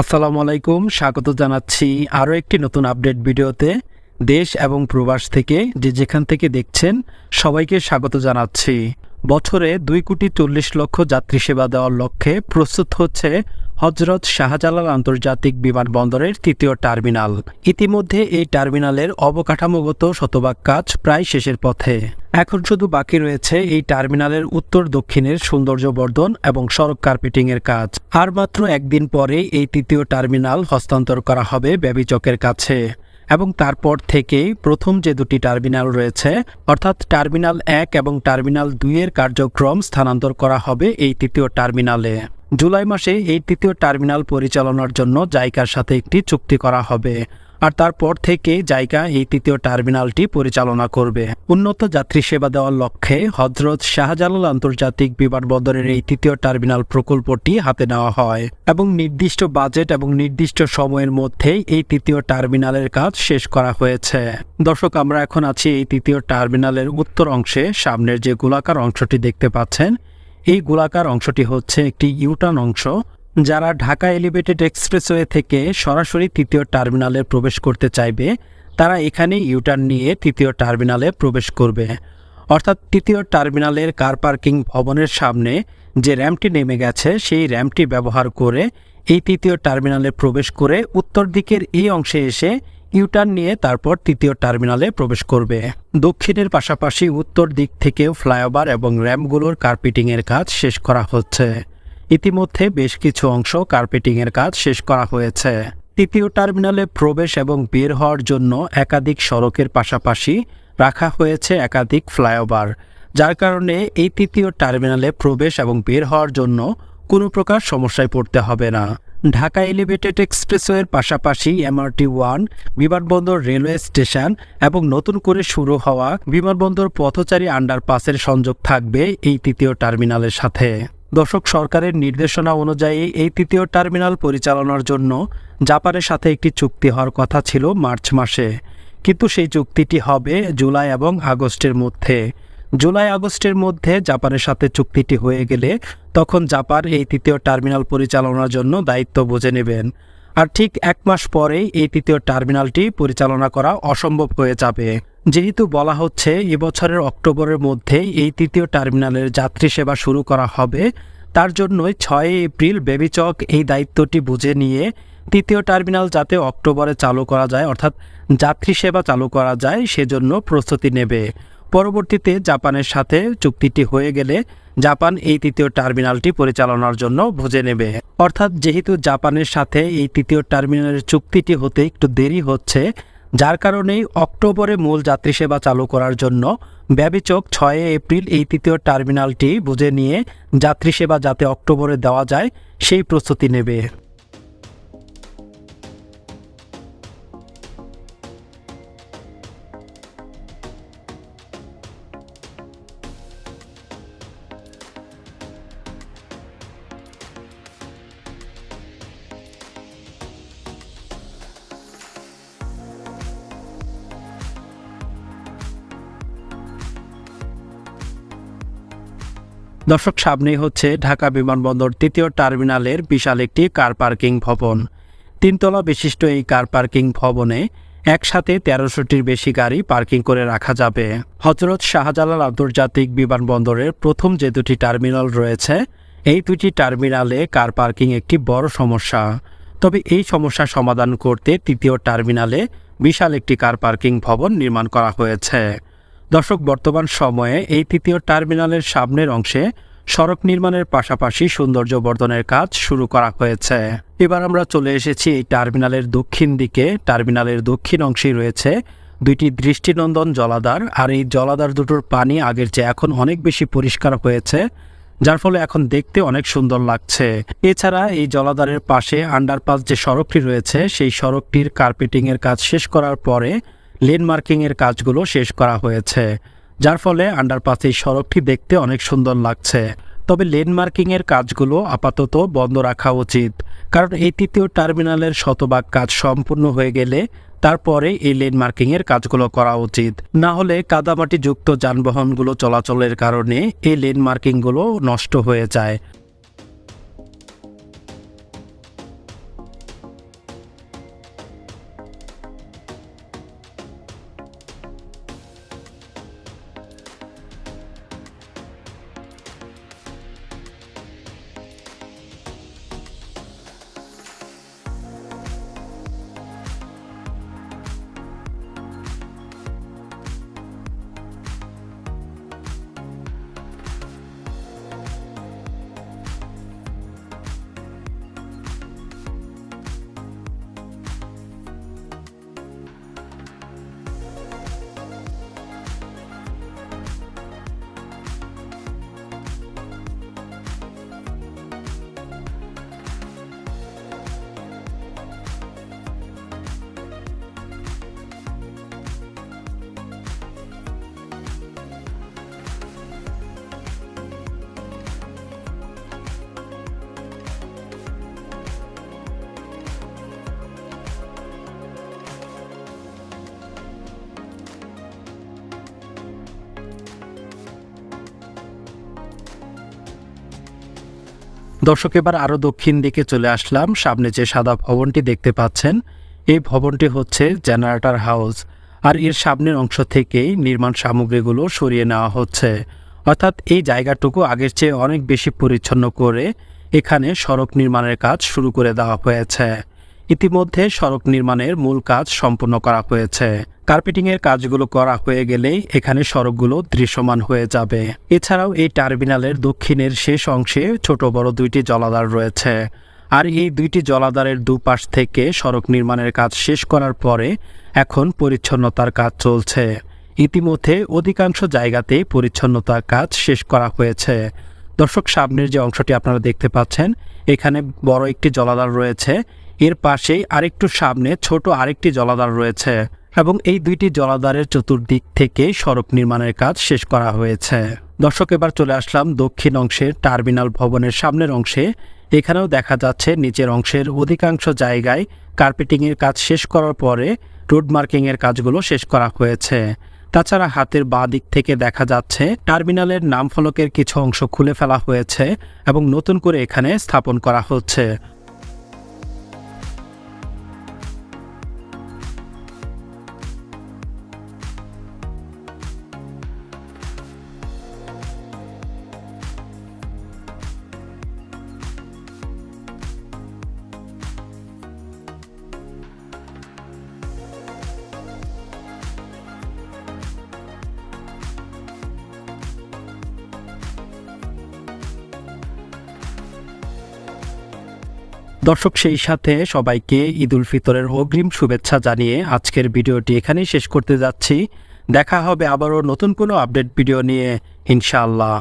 আসসালামু আলাইকুম, স্বাগত জানাচ্ছি আরও একটি নতুন আপডেট ভিডিওতে। দেশ এবং প্রবাস থেকে যে যেখান থেকে দেখছেন, সবাইকে স্বাগত জানাচ্ছি। বছরে দুই কোটি চল্লিশ লক্ষ যাত্রী সেবা দেওয়ার লক্ষ্যে প্রস্তুত হচ্ছে হজরত শাহজালাল আন্তর্জাতিক বিমানবন্দরের তৃতীয় টার্মিনাল। ইতিমধ্যে এই টার্মিনালের অবকাঠামোগত শতভাগ কাজ প্রায় শেষের পথে। এখন শুধু বাকি রয়েছে এই টার্মিনালের উত্তর দক্ষিণের সৌন্দর্য বর্ধন এবং সড়ক কার্পেটিংয়ের কাজ। আর মাত্র একদিন পরে এই তৃতীয় টার্মিনাল হস্তান্তর করা হবে বেবিচকের কাছে। এবং তারপর থেকেই প্রথম যে দুটি টার্মিনাল রয়েছে, অর্থাৎ টার্মিনাল এক এবং টার্মিনাল দুইয়ের কার্যক্রম স্থানান্তর করা হবে এই তৃতীয় টার্মিনালে। জুলাই মাসে এই তৃতীয় টার্মিনাল পরিচালনার জন্য জাইকার সাথে একটি চুক্তি করা হবে। আর তারপর থেকে জায়গা এই তৃতীয় টার্মিনালটি পরিচালনা করবে। উন্নত যাত্রী সেবা দেওয়ার লক্ষ্যে হজরত শাহজালাল আন্তর্জাতিক বিমানবন্দরের এই তৃতীয় টার্মিনাল প্রকল্পটি হাতে নেওয়া হয় এবং নির্দিষ্ট বাজেট এবং নির্দিষ্ট সময়ের মধ্যেই এই তৃতীয় টার্মিনালের কাজ শেষ করা হয়েছে। দর্শক, আমরা এখন আছি এই তৃতীয় টার্মিনালের উত্তর অংশে। সামনের যে গোলাকার অংশটি দেখতে পাচ্ছেন এই গোলাকার অংশটি হচ্ছে একটি ইউটার্ন অংশ, যারা ঢাকা এলিভেটেড এক্সপ্রেসওয়ে থেকে সরাসরি তৃতীয় টার্মিনালে প্রবেশ করতে চাইবে। তারা এখানে ইউটার্ন নিয়ে তৃতীয় টার্মিনালে প্রবেশ করবে। অর্থাৎ তৃতীয় টার্মিনালের কার পার্কিং ভবনের সামনে যে র্যাম্পটি নেমে গেছে, সেই র্যাম্পটি ব্যবহার করে এই তৃতীয় টার্মিনালে প্রবেশ করে উত্তর দিকের এই অংশে এসে ইউটার্ন নিয়ে তারপর তৃতীয় টার্মিনালে প্রবেশ করবে। দক্ষিণের পাশাপাশি উত্তর দিক থেকেও ফ্লাইওভার এবং র্যাম্পগুলোর কার্পেটিংয়ের কাজ শেষ করা হচ্ছে। ইতিমধ্যে বেশ কিছু অংশ কার্পেটিংয়ের কাজ শেষ করা হয়েছে। তৃতীয় টার্মিনালে প্রবেশ এবং বের হওয়ার জন্য একাধিক সড়কের পাশাপাশি রাখা হয়েছে একাধিক ফ্লাইওভার, যার কারণে এই তৃতীয় টার্মিনালে প্রবেশ এবং বের হওয়ার জন্য কোনো প্রকার সমস্যায় পড়তে হবে না। ঢাকা এলিভেটেড এক্সপ্রেসওয়ের পাশাপাশি এমআরটি ওয়ান বিমানবন্দর রেলওয়ে স্টেশন এবং নতুন করে শুরু হওয়া বিমানবন্দর পথচারী আন্ডারপাসের সংযোগ থাকবে এই তৃতীয় টার্মিনালের সাথে। দর্শক, সরকারের নির্দেশনা অনুযায়ী এই তৃতীয় টার্মিনাল পরিচালনার জন্য জাপানের সাথে একটি চুক্তি হওয়ার কথা ছিল মার্চ মাসে। কিন্তু সেই চুক্তিটি হবে জুলাই এবং আগস্টের মধ্যে। জুলাই আগস্টের মধ্যে জাপানের সাথে চুক্তিটি হয়ে গেলে তখন জাপান এই তৃতীয় টার্মিনাল পরিচালনার জন্য দায়িত্ব বুঝে নেবেন। আর ঠিক এক মাস পরেই এই তৃতীয় টার্মিনালটি পরিচালনা করা অসম্ভব হয়ে যাবে। যেহেতু বলা হচ্ছে এবছরের অক্টোবরের মধ্যে এই তৃতীয় টার্মিনালের যাত্রী সেবা শুরু করা হবে, তার জন্যই ছয় এপ্রিল বেবিচক এই দায়িত্বটি বুঝে নিয়ে তৃতীয় টার্মিনাল যাতে অক্টোবরে চালু করা যায়, অর্থাৎ যাত্রী সেবা চালু করা যায়, সেজন্য প্রস্তুতি নেবে। পরবর্তীতে জাপানের সাথে চুক্তিটি হয়ে গেলে জাপান এই তৃতীয় টার্মিনালটি পরিচালনার জন্য বুঝে নেবে। অর্থাৎ যেহেতু জাপানের সাথে এই তৃতীয় টার্মিনালের চুক্তিটি হতে একটু দেরি হচ্ছে, যার কারণেই অক্টোবরে মূল যাত্রী সেবা চালু করার জন্য ব্যবিচক ছয় এপ্রিল এই তৃতীয় টার্মিনালটি বুঝে নিয়ে যাত্রী সেবা যাতে অক্টোবরে দেওয়া যায়, সেই প্রস্তুতি নেবে। দর্শক সামনেই হচ্ছে ঢাকা বিমানবন্দর তৃতীয় টার্মিনালের বিশাল একটি কার পার্কিং ভবন। তিনতলা বিশিষ্ট এই কার পার্কিং ভবনে একসাথে তেরোশোটির বেশি গাড়ি পার্কিং করে রাখা যাবে। হজরত শাহজালাল আন্তর্জাতিক বিমানবন্দরের প্রথম যে দুটি টার্মিনাল রয়েছে, এই দুটি টার্মিনালে কার পার্কিং একটি বড় সমস্যা। তবে এই সমস্যা সমাধান করতে তৃতীয় টার্মিনালে বিশাল একটি কার পার্কিং ভবন নির্মাণ করা হয়েছে। দর্শক, বর্তমান সময়ে এই তৃতীয় টার্মিনালের সামনের অংশে সড়ক নির্মাণের পাশাপাশি সৌন্দর্য বর্ধনের কাজ শুরু করা হয়েছে। এবার আমরা চলে এসেছি এই টার্মিনালের দক্ষিণ দিকে। টার্মিনালের দক্ষিণ অংশে রয়েছে দুইটি দৃষ্টিনন্দন জলাধার, আর এই জলাধার দুটোর পানি আগের চেয়ে এখন অনেক বেশি পরিষ্কার হয়েছে, যার ফলে এখন দেখতে অনেক সুন্দর লাগছে। এছাড়া এই জলাধারের পাশে আন্ডারপাস যে সড়কটি রয়েছে, সেই সড়কটির কার্পেটিংয়ের কাজ শেষ করার পরে লেন মার্কিংয়ের কাজগুলো শেষ করা হয়েছে, যার ফলে আন্ডারপাস এই সড়কটি দেখতে অনেক সুন্দর লাগছে। তবে লেন মার্কিংয়ের কাজগুলো আপাতত বন্ধ রাখা উচিত, কারণ এই তৃতীয় টার্মিনালের শতভাগ কাজ সম্পূর্ণ হয়ে গেলে তারপরে এই লেন মার্কিংয়ের কাজগুলো করা উচিত। না হলে কাদামাটি যুক্ত যানবাহনগুলো চলাচলের কারণে এই লেন মার্কিংগুলো নষ্ট হয়ে যায়। দর্শক, এবার আরও দক্ষিণ দিকে চলে আসলাম। সামনে যে সাদা ভবনটি দেখতে পাচ্ছেন, এই ভবনটি হচ্ছে জেনারেটর হাউস। আর এর সামনের অংশ থেকেই নির্মাণ সামগ্রীগুলো সরিয়ে নেওয়া হচ্ছে। অর্থাৎ এই জায়গাটুকু আগের চেয়ে অনেক বেশি পরিচ্ছন্ন করে এখানে সড়ক নির্মাণের কাজ শুরু করে দেওয়া হয়েছে। ইতিমধ্যে সড়ক নির্মাণের মূল কাজ সম্পূর্ণ করা হয়েছে। কার্পেটিংয়ের কাজগুলো করা হয়ে গেলেই এখানে সড়কগুলো দৃশ্যমান হয়ে যাবে। এছাড়াও এই টার্মিনালের দক্ষিণের শেষ অংশে ছোট বড় দুইটি জলাধার রয়েছে। আর এই দুইটি জলাধারের দুপাশ থেকে সড়ক নির্মাণের কাজ শেষ করার পরে এখন পরিচ্ছন্নতার কাজ চলছে। ইতিমধ্যে অধিকাংশ জায়গাতেই পরিচ্ছন্নতার কাজ শেষ করা হয়েছে। দর্শক, সামনের যে অংশটি আপনারা দেখতে পাচ্ছেন, এখানে বড় একটি জলাধার রয়েছে। এর পাশেই আরেকটু সামনে ছোট আরেকটি জলাধার রয়েছে। এবং এই দুইটি জলাধারের চতুর্দিক থেকে সড়ক নির্মাণের কাজ শেষ করা হয়েছে। দর্শক, এবার চলে আসলাম দক্ষিণ অংশের টার্মিনাল ভবনের সামনের অংশে। এখানেও দেখা যাচ্ছে নিচের অংশের অধিকাংশ জায়গায় কার্পেটিংয়ের কাজ শেষ করার পরে রোড মার্কিংয়ের কাজগুলো শেষ করা হয়েছে। তাছাড়া হাতের বাঁ দিক থেকে দেখা যাচ্ছে টার্মিনালের নাম ফলকের কিছু অংশ খুলে ফেলা হয়েছে এবং নতুন করে এখানে স্থাপন করা হচ্ছে। দর্শক, সেই সাথে সবাইকে ঈদ উল ফিতরের অগ্রিম শুভেচ্ছা জানিয়ে আজকের ভিডিওটি এখানেই শেষ করতে যাচ্ছি। দেখা হবে আবারও নতুন কোনো আপডেট ভিডিও নিয়ে, ইনশাআল্লাহ।